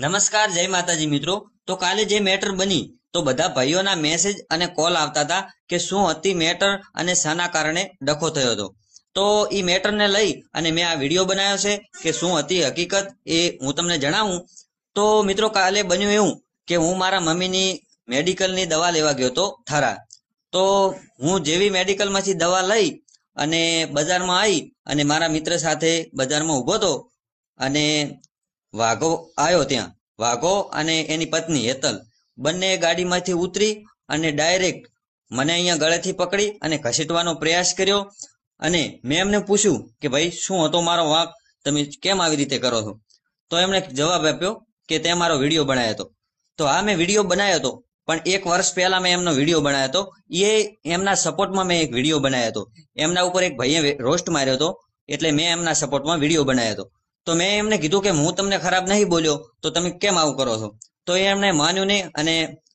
નમસ્કાર, જય માતાજી મિત્રો. તો કાલે જે મેટર બની, તો બધા ભાઈઓના મેસેજ અને કોલ આવતા હતા કે શું હતી મેટર અને શાના કારણે ડખો થયો હતો. તો એ મેટરને લઈ અને મેં આ વીડિયો બનાવ્યો છે કે શું હતી હકીકત એ હું તમને જણાવું. તો મિત્રો, કાલે બન્યું એવું કે હું મારા મમ્મીની મેડિકલની દવા લેવા ગયો હતો થરા. તો હું જેવી મેડિકલમાંથી દવા લઈ અને બજારમાં આવી અને મારા મિત્ર સાથે બજારમાં ઊભો હતો અને વાઘો આવ્યો ત્યાં. વાઘો અને એની પત્ની હેતલ. બંને ગાડીમાંથી ઉતરી અને ડાયરેક્ટ મને અહીંયા ગળેથી પકડી અને ઘસીટવાનો પ્રયાસ કર્યો. અને મેં એમને પૂછ્યું કે ભાઈ, શું હતો મારો વાંક? તમે કેમ આવી રીતે કરો છો? તો એમણે જવાબ આપ્યો કે તે મારો વીડિયો બનાવ્યો હતો. તો આ મેં વીડિયો બનાવ્યો હતો, પણ એક વર્ષ પહેલા મેં એમનો વીડિયો બનાવ્યો હતો. એ એમના સપોર્ટમાં મેં એક વીડિયો બનાવ્યો હતો. એમના ઉપર એક ભાઈએ રોસ્ટ માર્યો હતો, એટલે મેં એમના સપોર્ટમાં વીડિયો બનાવ્યો હતો. તો મેં એમને કીધું કે હું તમને ખરાબ નહીં બોલ્યો, તો તમે કેમ આવું કરો છો? તો એ એમણે માન્યું નહીં અને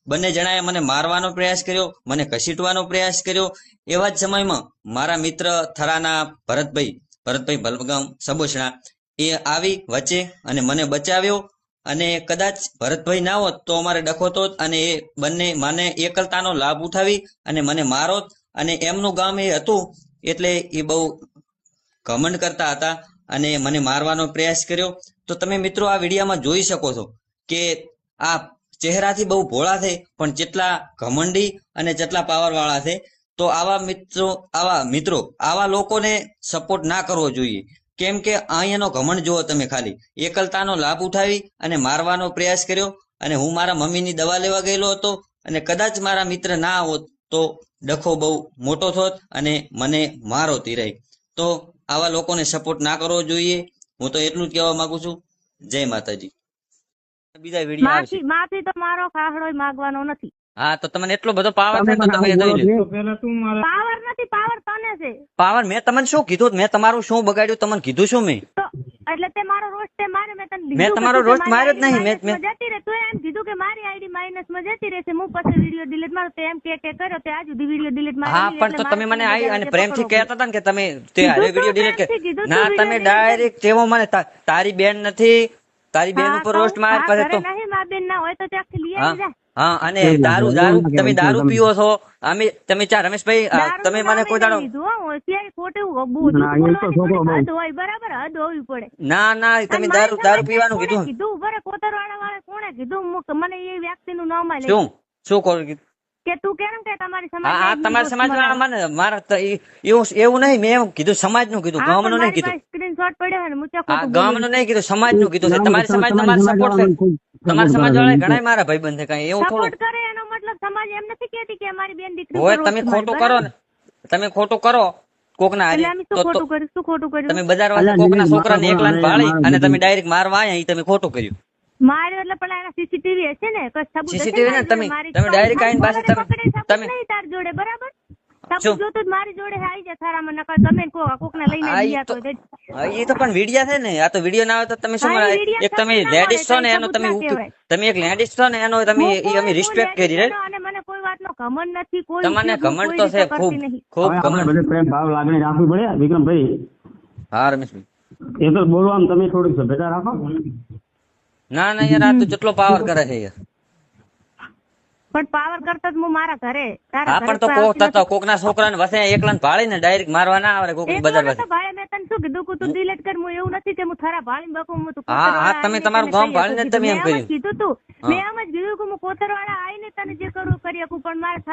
બંને જણાએ મને મારવાનો પ્રયાસ કર્યો, મને ઘસીટવાનો પ્રયાસ કર્યો. એવા જ સમયમાં મારા મિત્ર થરાના ભરતભાઈ ભરતભાઈ ભલગામ સબોચણા એ આવી વચ્ચે અને મને બચાવ્યો અને કદાચ ભરતભાઈ ના હોત તો અમારે ડખોતો અને એ બંને મને એકલતાનો લાભ ઉઠાવી અને મને મારો અને એમનું ગામ એ હતું એટલે એ બહુ ઘમંડ કરતા હતા. અને મને મારવાનો પ્રયાસ કર્યો. તો તમે મિત્રો આ વિડીયામાં જોઈ શકો છો કે આ ચહેરાથી બહુ ભોળા છે, પણ જેટલા ઘમંડી અને જેટલા પાવર વાળા છે. તો આવા મિત્રો આવા મિત્રો, આવા લોકોને સપોર્ટ ના કરવો જોઈએ. કેમ કે અહીંયાનો ઘમંડ જુઓ તમે ખાલી. એકલતાનો લાભ ઉઠાવી અને મારવાનો પ્રયાસ કર્યો. અને હું મારા મમ્મીની દવા લેવા ગયેલો હતો અને કદાચ મારા મિત્ર ના હોત તો ડખો બહુ મોટો થોત અને મને મારો તીરાય. તો આવા લોકોને સપોર્ટ ના કરવો જોઈએ. હું તો એટલું જ કહેવા માંગુ છું. જય માતાજી. બીજા વીડિયો આવશે માફી તો મારો ખાહડો માંગવાનો નથી. હા તો તમને એટલો બધો પાવર છે તો તમે જોઈ લો તો તું મારા પાવર નથી પાવર તને છે. પાવર મેં તમને શું કીધું? મેં તમારું શું બગાડ્યું? તમને કીધું શું મેં તો એટલે તે મારો રોસ્ટ તે મારે મેં તમારો મારી માર્યો જ નહીં. મેં મેં- જતી રહે તું એમ કીધું કે મારી આઈડી માઇનસમાં જતી રહેશે હું પછી વીડિયો ડિલીટ મારો તો એમ કે કે કર્યો તે આજ સુધી વીડિયો ડિલીટ મારી હા પણ તો તમે મને આઈ અને પ્રેમથી કહેતા હતા ને કે તમે તે કીધું ડિલીટ કે ના તમે ડાયરેક્ટ તેવો મને તારી બેન નથી તારી બેન ઉપર રોસ્ટ માર પછી તો નહીં મા બેન ના હોય તો ત્યાંથી લઈ આવી જા હા અને દારૂ દારૂ તમે દારૂ પીવો છો? અમે તમે ચાર રમેશભાઈ તમે મને કોઈ દાડો ના, એ તો છોકરો બહુ. હદ હોય બરાબર? હદ હોવી પડે. ના ના તમે દારૂ દારૂ પીવાનું કીધું કીધું? બરે કોતરવાળા વાળા કોણે કીધું? મને એ વ્યક્તિનું નામ આલે શું? શું કરું કીધું? કે તું કેમ કે તમારી સમાજ હા તમારી સમાજ વાળા મને મારા તો એવું એવું નહીં મેં એમ કીધું સમાજનું કીધું ગામનું નહીં કીધું. સ્ક્રીનશોટ પડ્યો છે ને મુચા ગામનું નહીં કીધું સમાજનું કીધું છે. તમારી સમાજ તમારો સપોર્ટ તમારા સમાજ વાળા ઘણા મારા ભાઈબંધ છે. કઈ એવું થોડું સપોર્ટ કરે એનો મતલબ સમાજ એમ નથી કહેતી કે અમારી બેન દીકરી હોય તમે ખોટું કરો ને તમે ખોટું કરો કોક ના એટલે તો શું ખોટું કર્યું? શું ખોટું કર્યું? તમે બજાર વાળા અલ્યા, કોક ના દીદી, છોકરાને એકલાને ભાળી અને તમે. ડાયરેક્ટ મારવા આયા તમે ખોટું કર્યું. મારે એટલે પણ એના સીસીટીવી હશે ને? કોઈ સબૂત હશે ને? તમે- મારી તમે મારી આવીને પાસે તમે- તમે- તાર જોડે બરાબર? એ તો પણ વિડિયા છે ને આ તો વિડિયો ના આવે તો તમે શું હા, મળે? ઈ વિડિયા એક તમે ના લેડીઝ છો ને એનો તમે ના ઉપ- કહેવાય. તમે એક લેડીઝ છો ને એનો તમે અમે કોઈ- રિસ્પેક્ટ કોઈ કરી રે અને મને કોઈ વાતનો ઘમંડ નથી કોઈ તમને ઘમંડ તો છે ખૂબ ખૂબ ઘમંડ. બધે પ્રેમ ભાવ લાગણી રાખવી પડે વિક્રમભાઈ? હા રમેશભાઈ. એ તો બોલવામાં તમે થોડીક સભ્યતા રાખો. ના ના યાર આ તો જેટલો પાવર કરે છે યાર પણ પાવર કરતા જ હું મારા ઘરે હા પણ તો કોક આવતી તો કોક ના છોકરાને વસે એકલા ભાળી ને ડાયરેક્ટ મારવા ના આવે કોક બજાર વસે. ભાઈ મેં તને શું કીધું? કે તું delete કર હું એવું નથી કે હું થારા ભાળીને બકું હું તું હા, હા, તમે તમારું ગામ ભાળીને તમે એમ કર્યું. કીધું તું. મેં એમ જ કીધું કે હું કોતરવાળા આવીને તને જે કરું કરી શકું પણ મારે